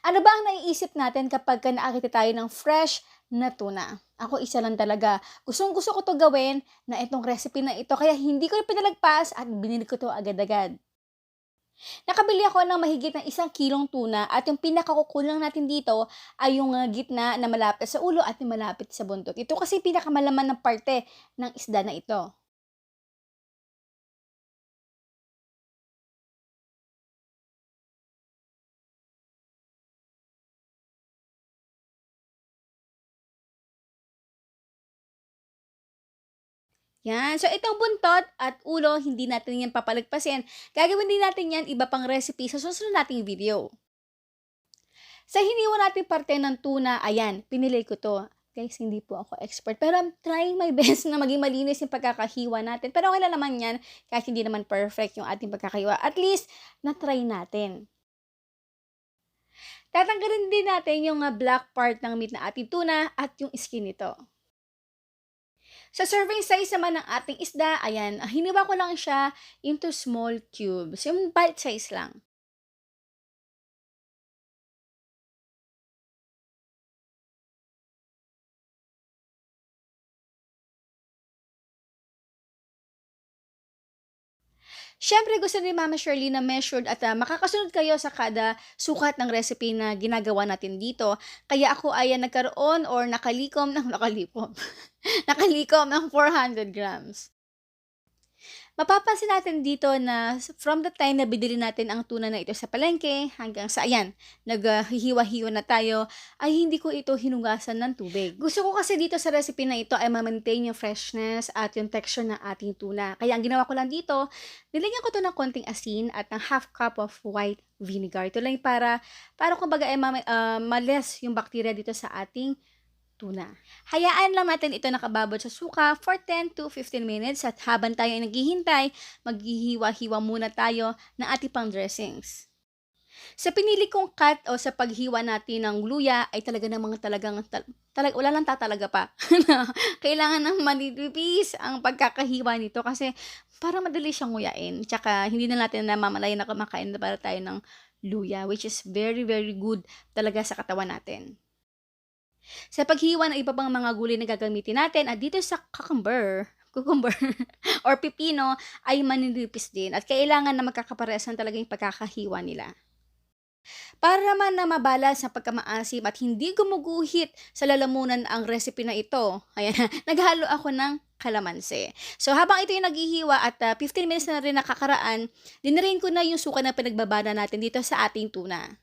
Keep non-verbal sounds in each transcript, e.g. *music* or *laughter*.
Ano ba ang naiisip natin kapag ka nakakita tayo ng fresh na tuna? Ako isa lang talaga. Gustong gusto ko to gawin na itong recipe na ito kaya hindi ko na pinalagpas at binili ko to agad-agad. Nakabili ako ng mahigit ng isang kilong tuna at yung pinakakukulang natin dito ay yung ah, gitna na malapit sa ulo at yung malapit sa buntot. Ito kasi pinakamalaman ng parte ng isda na ito. Yan. So, itong buntot at ulo, hindi natin yan papalagpasin. Gagawin din natin yan iba pang recipe sa susunod nating video. Sa hiniwa natin parte ng tuna, ayan, pinili ko to. Guys, hindi po ako expert. Pero I'm trying my *laughs* best na maging malinis yung pagkakahiwa natin. Pero okay lang naman yan, kahit hindi naman perfect yung ating pagkakahiwa. At least, na-try natin. Tatanggalin din natin yung ah, black part ng meat na ating tuna at yung skin nito. Sa serving size naman ng ating isda, ayan, hiniwa ko lang siya into small cubes. Yung bite size lang. Siyempre gusto ni Mama Shirley na measured at ah, makakasunod kayo sa kada sukat ng recipe na ginagawa natin dito. Kaya ako ay ah, nagkaroon or nakalikom ng *laughs* nakalikom. nakalikom ng 400 grams. Mapapansin natin dito na from the time na binili natin ang tuna na ito sa palengke hanggang sa ayan, naghihiwa-hiwa na tayo, ay hindi ko ito hinugasan ng tubig. Gusto ko kasi dito sa recipe na ito ay ma-maintain yung freshness at yung texture ng ating tuna. Kaya ang ginawa ko lang dito, nilagyan ko to ng konting asin at ng half cup of white vinegar. Ito lang para, para kumbaga ay ma- ah, males yung bacteria dito sa ating tuna. Hayaan lang natin ito nakababad sa suka for 10 to 15 minutes at habang tayo ay naghihintay, maghihiwa-hiwa muna tayo ng ating pang dressings. Sa pinili kong cut o sa paghiwa natin ng luya ay talaga namang talagang tal- talag wala lang tatalaga pa. *laughs* Kailangan ng manipis ang pagkakahiwa nito kasi para madali siyang nguyain. Tsaka hindi na natin namamalayan na kumakain na para tayo ng luya which is very very good talaga sa katawan natin. Sa paghiwa ng iba pang mga gulay na gagamitin natin at dito sa cucumber, cucumber *laughs* or pipino ay maninipis din at kailangan na magkakaparehas ng talaga yung pagkakahiwa nila. Para naman na mabalas ang pagkamaasim at hindi gumuguhit sa lalamunan ang recipe na ito, *laughs* ayan, naghalo ako ng kalamansi. So habang ito yung naghihiwa at ah, 15 minutes na rin nakakaraan, dinirain ko na yung suka na pinagbabada natin dito sa ating tuna.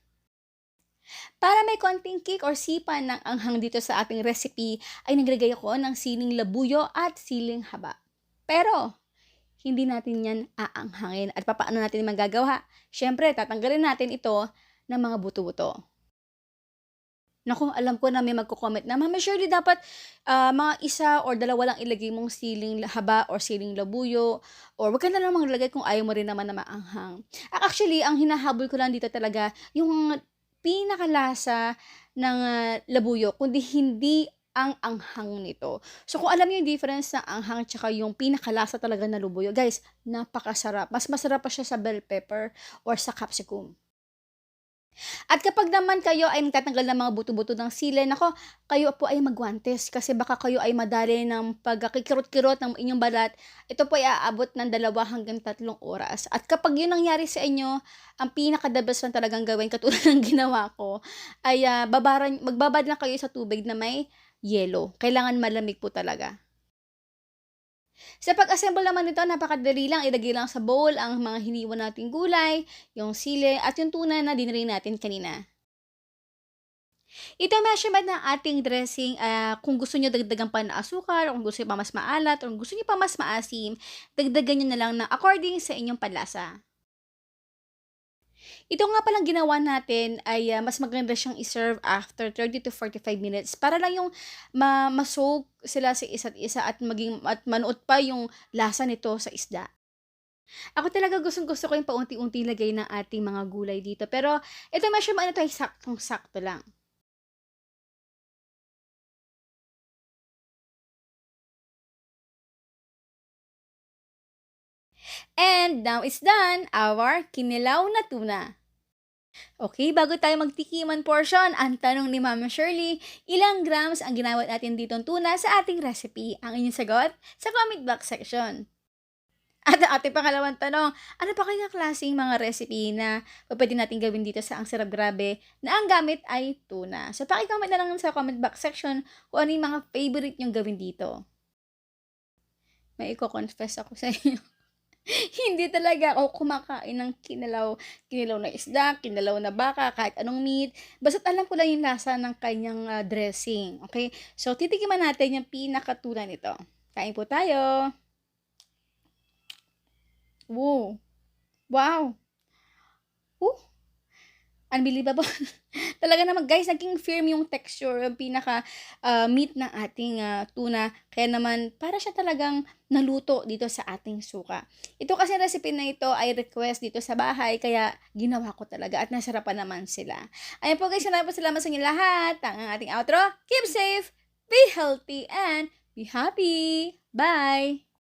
Para may konting kick or sipa ng anghang dito sa ating recipe, ay naglagay ako ng siling labuyo at siling haba. Pero, hindi natin yan aanghangin. At papaano natin magagawa? Siyempre, tatanggalin natin ito ng mga buto-buto. Naku, alam ko na may magko-comment na, Mama Shirley, dapat ah, mga isa or dalawa lang ilagay mong siling haba or siling labuyo or wag ka na lang maglagay kung ayaw mo rin naman na maanghang. Actually, ang hinahabol ko lang dito talaga, yung pinakalasa ng ah, labuyo kundi hindi ang anghang nito. So kung alam niyo yung difference ng anghang tsaka yung pinakalasa talaga na labuyo, guys, napakasarap. Mas masarap pa siya sa bell pepper or sa capsicum. At kapag naman kayo ay nagtatanggal ng mga buto-buto ng sili, nako, kayo po ay magwantes kasi baka kayo ay madali ng pagkikirot-kirot ng inyong balat. Ito po ay aabot ng dalawa hanggang tatlong oras. At kapag yun nangyari sa inyo, ang pinaka-the-best lang talagang gawin, katulad ng *laughs* ginawa ko, ay ah, babaran, magbabad lang kayo sa tubig na may yelo. Kailangan malamig po talaga. Sa pag-assemble naman nito, napakadali lang. Ilagay lang sa bowl ang mga hiniwa nating gulay, yung sili, at yung tuna na dinray natin kanina. Ito ang measurement ng ating dressing. ah, kung gusto nyo dagdagan pa ng asukar, o kung gusto nyo pa mas maalat, o kung gusto nyo pa mas maasim, dagdagan nyo na lang na according sa inyong panlasa. Ito nga palang ginawa natin ay ah, mas maganda siyang iserve after 30 to 45 minutes para lang yung ma masog sila sa isa't isa at maging at manuot pa yung lasa nito sa isda. Ako talaga gustong-gusto ko yung paunti-unti lagay ng ating mga gulay dito. Pero ito measurement ito ay saktong-sakto lang. And now it's done, our kinilaw na tuna. Okay, bago tayo magtikiman portion, ang tanong ni Mama Shirley, ilang grams ang ginawat natin ditong tuna sa ating recipe? Ang inyong sagot sa comment box section. At ang ating pangalawang tanong, ano pa kaya klaseng mga recipe na pwede natin gawin dito sa Ang Sarap Grabe na ang gamit ay tuna? So, pakicomment na lang sa comment box section kung ano yung mga favorite nyong gawin dito. May i-confess ako sa inyo. *laughs* Hindi talaga ako kumakain ng kinalaw, kinalaw na isda, kinalaw na baka, kahit anong meat. Basta't alam ko lang yung lasa ng kanyang ah, dressing. Okay? So, titikiman natin yung pinakatuna nito. Kain po tayo. Wow. Wow. Uh. Unbelievable. *laughs* Talaga naman guys, naging firm yung texture, yung pinaka ah, meat ng ating ah, tuna. Kaya naman, para siya talagang naluto dito sa ating suka. Ito kasi recipe na ito ay request dito sa bahay, kaya ginawa ko talaga at nasarapan naman sila. Ayan po guys, maraming po salamat sa inyo lahat. Ang ating outro, keep safe, be healthy, and be happy. Bye!